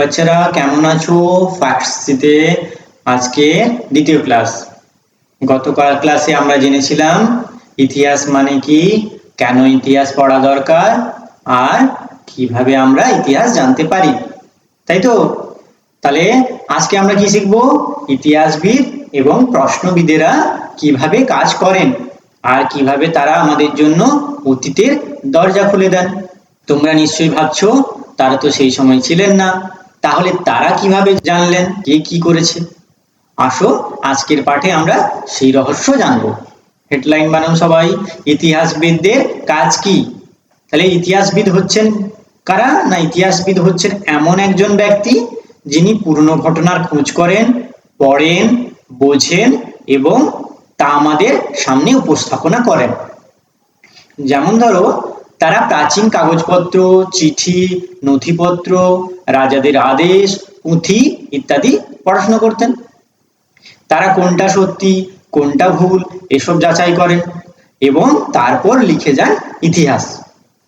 বাচ্চারা, কেমন আছো? ফ্যাক্টসিতে আজকে দ্বিতীয় ক্লাস গতকাল ক্লাসে আমরা জেনেছিলাম ইতিহাস মানে কি, কেন ইতিহাস পড়া দরকার, আর কীভাবে আমরা ইতিহাস জানতে পারি। তাই তো? তাহলে আজকে আমরা কি শিখব? ইতিহাসবিদ এবং প্রশ্নবিদেরা কীভাবে কাজ করেন, আর কীভাবে তারা আমাদের জন্য অতীতের দরজা খুলে দেন। তোমরা নিশ্চয়ই ভাবছ, তারা তো সেই সময় ছিলেন না। তাহলে তারা কীভাবে জানলেন? কে কি করেছে? আসো আজকের পাঠে আমরা সেই রহস্য জানব। হেডলাইন বানান সবাই, ইতিহাসবিদদের কাজ কি? তাহলে ইতিহাসবিদ হচ্ছেন কারা? না ইতিহাসবিদ হচ্ছেন এমন একজন ব্যক্তি যিনি পুরনো ঘটনার খোঁজ করেন, পড়েন, বোঝেন এবং তা আমাদের সামনে উপস্থাপনা করেন। যেমন ধরো তারা প্রাচীন কাগজপত্র, চিঠি, নথিপত্র, রাজাদের আদেশ, পুঁথি ইত্যাদি পড়াশোনা করতেন। তারা কোনটা সত্যি, কোনটা ভুল, এসব যাচাই করেন এবং তারপর লিখে যান ইতিহাস।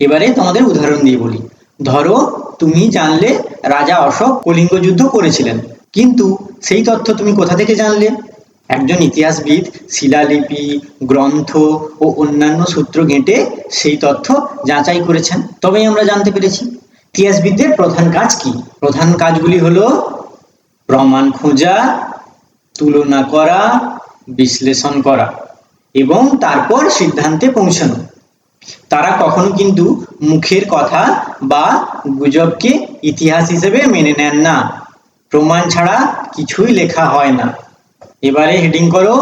এবারে তোমাদের উদাহরণ দিয়ে বলি। ধরো, তুমি জানলে রাজা অশোক কলিঙ্গ যুদ্ধ করেছিলেন, কিন্তু সেই তথ্য তুমি কোথা থেকে জানলে? একজন ইতিহাসবিদ, শিলালিপি, গ্রন্থ ও অন্যান্য সূত্র ঘেঁটে সেই তথ্য যাচাই করেছেন। তবেই আমরা জানতে পেরেছি, ইতিহাসবিদদের প্রধান কাজ কি? প্রধান কাজগুলি হলো প্রমাণ খোঁজা, তুলনা করা, বিশ্লেষণ করা এবং তারপর সিদ্ধান্তে পৌঁছানো। তারা কখনো কিন্তু মুখের কথা বা গুজবকে ইতিহাস হিসেবে মেনে নেন না। প্রমাণ ছাড়া কিছুই লেখা হয় না। এবারে হেডিং করো,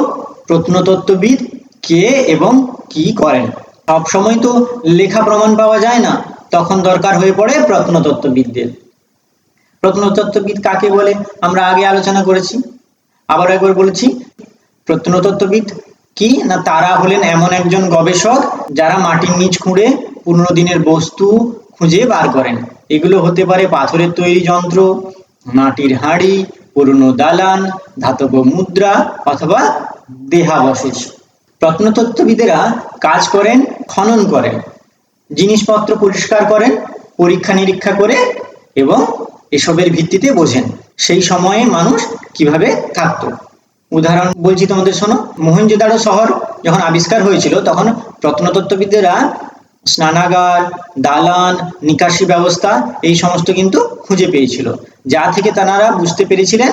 প্রত্নতত্ত্ববিদ কে এবং কি করেন। সব সময় তো লেখা প্রমাণ পাওয়া যায় না, তখন দরকার হয়ে পড়ে প্রত্নতত্ত্ববিদদের। প্রত্নতত্ত্ববিদ কাকে বলে? আমরা আগে আলোচনা করেছি, আবার একবার বলেছি, প্রত্নতত্ত্ববিদ কি না তারা হলেন এমন একজন গবেষক যারা মাটির নিচ খুঁড়ে পুরনো দিনের বস্তু খুঁজে বার করেন। এগুলো হতে পারে পাথরের তৈরি যন্ত্র, মাটির হাঁড়ি পুরনো দালান, ধাতব মুদ্রা অথবা দেহাবশেষ। প্রত্নতত্ত্ববিদেরা কাজ করেন, খনন করেন, জিনিসপত্র পরিষ্কার করেন, পরীক্ষা নিরীক্ষা করে এবং এসবের ভিত্তিতে বোঝেন সেই সময়ে মানুষ কীভাবে থাকতো। উদাহরণ বলছি তোমাদের শোনো। মোহেনজোদারো শহর যখন আবিষ্কার হয়েছিল, তখন প্রত্নতত্ত্ববিদেরা স্নানাগার, দালান, নিকাশি ব্যবস্থা, এই সমস্ত কিন্তু খুঁজে পেয়েছিল। যা থেকে তারা বুঝতে পেরেছিলেন,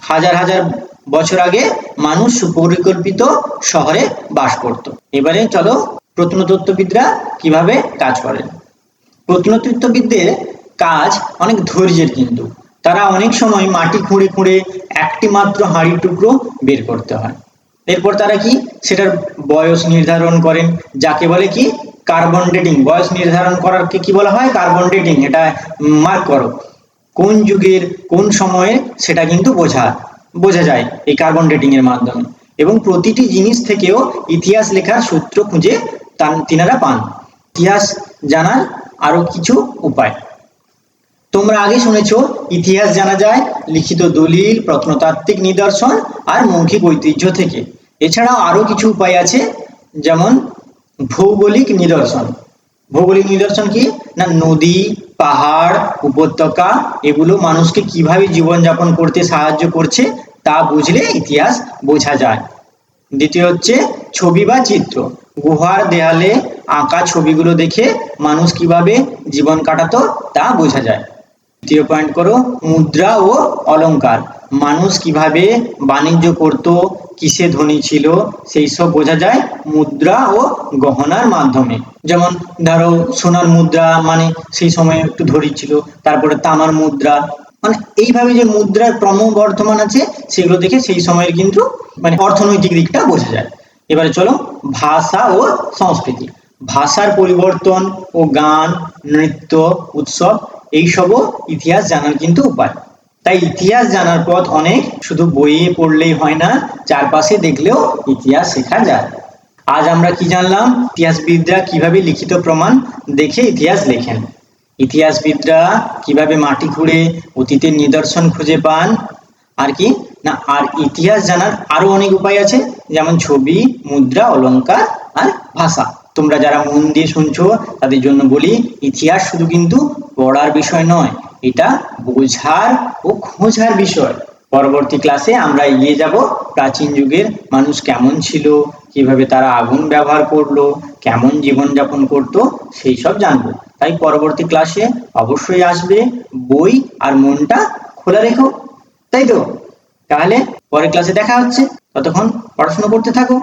হাজার হাজার বছর আগে মানুষ সুপরিকল্পিত শহরে বাস করত। এবারে চলো প্রত্নতত্ত্ববিদরা কীভাবে কাজ করেন। প্রত্নতত্ত্ববিদদের কাজ অনেক ধৈর্যের কিন্তু। তারা অনেক সময় মাটি খুঁড়ে খুঁড়ে একটি মাত্র হাঁড়ি টুকরো বের করতে হয়। এরপর তারা কি? সেটার বয়স নির্ধারণ করেন। যাকে বলে কি? কার্বন ডেটিং বয়স নির্ধারণ করারকে কি বলা হয়? কার্বন ডেটিং এটা মার্ক করো। কোন যুগের কোন সময়ে সেটা কিন্তু বোঝা বোঝা যায় এই কার্বন ডেটিং এর মাধ্যমে। এবং প্রতিটি জিনিস থেকেও ইতিহাস লেখার সূত্র খুঁজে তিনারা পান। ইতিহাস জানার আরও কিছু উপায়। তোমরা আগে শুনেছ, ইতিহাস জানা যায় লিখিত দলিল, প্রত্নতাত্ত্বিক নিদর্শন আর মৌখিক ঐতিহ্য থেকে। এছাড়াও আরও কিছু উপায় আছে, যেমন ভৌগোলিক নিদর্শন। ভৌগোলিক নিদর্শন কি? না, নদী, পাহাড়, উপত্যকা, এগুলো মানুষকে কীভাবে জীবনযাপন করতে সাহায্য করছে তা বুঝলে ইতিহাস বোঝা যায়। দ্বিতীয় হচ্ছে ছবি বা চিত্র। গুহার দেয়ালে আঁকা ছবিগুলো দেখে মানুষ কীভাবে জীবন কাটাতো তা বোঝা যায়। তৃতীয় পয়েন্ট করো, মুদ্রা ও অলংকার। মানুষ কীভাবে বাণিজ্য করত, কিসে ধনী ছিল, সেই সব বোঝা যায় মুদ্রা ও গহনার মাধ্যমে। যেমন ধরো সোনার মুদ্রা মানে সেই সময় একটু ধরি ছিল, তারপরে তামার মুদ্রা। মানে এইভাবে যে মুদ্রার ক্রমবর্ধমান আছে, সেগুলো দেখে সেই সময়ের কিন্তু মানে অর্থনৈতিক দিকটা বোঝা যায়। এবারে চলো ভাষা ও সংস্কৃতি। ভাষার পরিবর্তন ও গান, নৃত্য, উৎসব, এইসবও ইতিহাস জানার কিন্তু উপায়। তাই ইতিহাস জানার পথ অনেক, শুধু বইয়ে পড়লেই হয় না, চারপাশে দেখলেও ইতিহাস শেখা যায়। আজ আমরা কি জানলাম? ইতিহাসবিদরা কীভাবে লিখিত প্রমাণ দেখে ইতিহাস লেখেন? ইতিহাসবিদরা কীভাবে মাটি খুঁড়ে অতীতের নিদর্শন খুঁজে পান? আর কি? না, আর ইতিহাস জানার আরও অনেক উপায় আছে, যেমন ছবি, মুদ্রা অলঙ্কার আর ভাষা। তোমরা যারা মন দিয়ে শুনছো, তাদের জন্য বলি, ইতিহাস শুধু কিন্তু পড়ার বিষয় নয় এটা বোঝার ও খোঁজার বিষয়। পরবর্তী ক্লাসে আমরা এগিয়ে যাব প্রাচীন যুগের মানুষ কেমন ছিল, কীভাবে তারা আগুন ব্যবহার করল, কেমন জীবনযাপন করতো, সেই সব জানব। তাই পরবর্তী ক্লাসে অবশ্যই আসবে বই আর মনটা খোলা রেখো। তাই তো? তাহলে পরের ক্লাসে দেখা হচ্ছে। ততক্ষণ পড়াশোনা করতে থাকো।